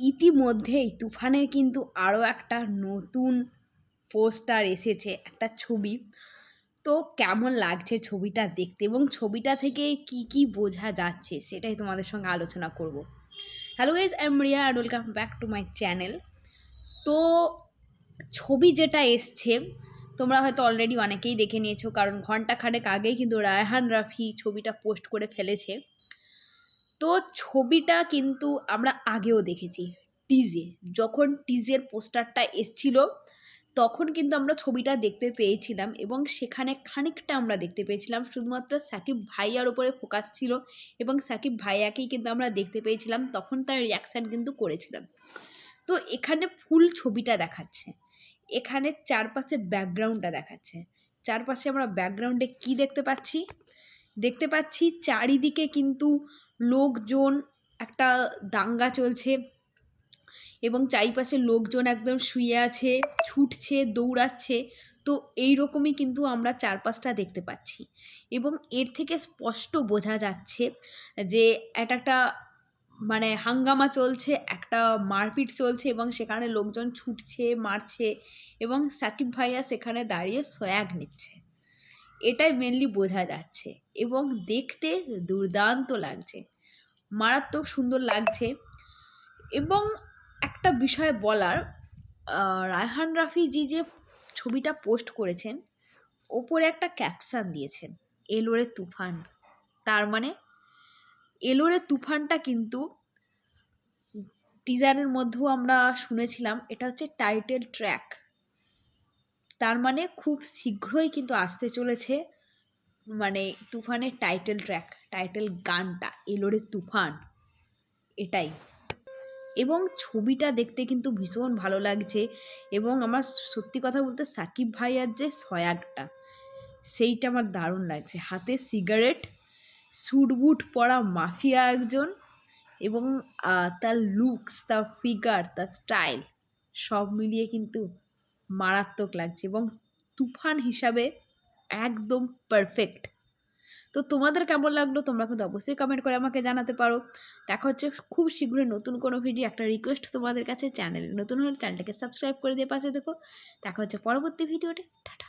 ইতিমধ্যেই তুফানের কিন্তু আরও একটা নতুন পোস্টার এসেছে, একটা ছবি। তো কেমন লাগছে ছবিটা দেখতে এবং ছবিটা থেকে কি কি বোঝা যাচ্ছে সেটাই তোমাদের সঙ্গে আলোচনা করব। Hello guys I am Riya and welcome back to my channel তো ছবি যেটা এসছে, তোমরা হয়তো অলরেডি অনেকেই দেখে নিয়েছো, কারণ ঘণ্টা খানেক আগেই কিন্তু রায়হান রাফি ছবিটা পোস্ট করে ফেলেছে। তো ছবিটা কিন্তু আমরা আগেও দেখেছি টিজে যখন টিজের পোস্টারটা এসছিল, তখন কিন্তু আমরা ছবিটা দেখতে পেয়েছিলাম এবং সেখানে খানিকটা আমরা দেখতে পেয়েছিলাম। শুধুমাত্র সাকিব ভাইয়ার ওপরে ফোকাস ছিল এবং সাকিব ভাইয়াকেই কিন্তু আমরা দেখতে পেয়েছিলাম, তখন তার রিয়াকশান কিন্তু করেছিলাম। তো এখানে ফুল ছবিটা দেখাচ্ছে। এখানে চারপাশে ব্যাকগ্রাউন্ডটা দেখাচ্ছে। চারপাশে আমরা ব্যাকগ্রাউন্ডে কি দেখতে পাচ্ছি? দেখতে পাচ্ছি চারিদিকে কিন্তু লোকজন, একটা দাঙ্গা চলছে এবং চারিপাশে লোকজন একদম শুয়ে আছে, ছুটছে, দৌড়াচ্ছে। তো এই রকমই কিন্তু আমরা চারপাশটা দেখতে পাচ্ছি। এবং এর থেকে স্পষ্ট বোঝা যাচ্ছে যে এটা একটা মানে হাঙ্গামা চলছে, একটা মারপিট চলছে এবং সেখানে লোকজন ছুটছে, মারছে এবং সাকিব ভাইয়া সেখানে দাঁড়িয়ে সয়াগ নিচ্ছে। এটাই মেনলি বোঝা যাচ্ছে এবং দেখতে দুর্দান্ত লাগছে। মারাত্মক সুন্দর লাগছে এবং একটা বিষয় বলার রায়হান রাফিজি যে ছবিটা পোস্ট করেছেন, ওপরে একটা ক্যাপশন দিয়েছেন, এলোরে তুফান। তার মানে এলোরে তুফানটা কিন্তু টিজারের মধ্যেও আমরা শুনেছিলাম, এটা হচ্ছে টাইটেল ট্র্যাক তার মানে খুব শীঘ্রই কিন্তু আসতে চলেছে মানে তুফানের টাইটেল ট্র্যাক টাইটেল গানটা, এলোরে তুফান। এটাই। এবং ছবিটা দেখতে কিন্তু ভীষণ ভালো লাগছে এবং আমার সত্যি কথা বলতে সাকিব ভাইয়ার যে সয়াগটা, সেইটা আমার দারুণ লাগছে। হাতে সিগারেট বুট পরা মাফিয়া একজন এবং তার লুকস তার ফিগার তার স্টাইল সব মিলিয়ে কিন্তু মারাত্মক লাগছে এবং তুফান হিসাবে একদম পারফেক্ট তো তোমাদের কেমন লাগল? তোমরা কিন্তু অবশ্যই কমেন্ট করে আমাকে জানাতে পারো। দেখা হচ্ছে খুব শীঘ্রই নতুন কোনো ভিডিও একটা রিকোয়েস্ট তোমাদের কাছে চ্যানেল নতুন হলে চ্যানেলটাকে সাবস্ক্রাইব করে দিয়ে পাশে দেখো দেখা হচ্ছে পরবর্তী ভিডিওটি টাটা।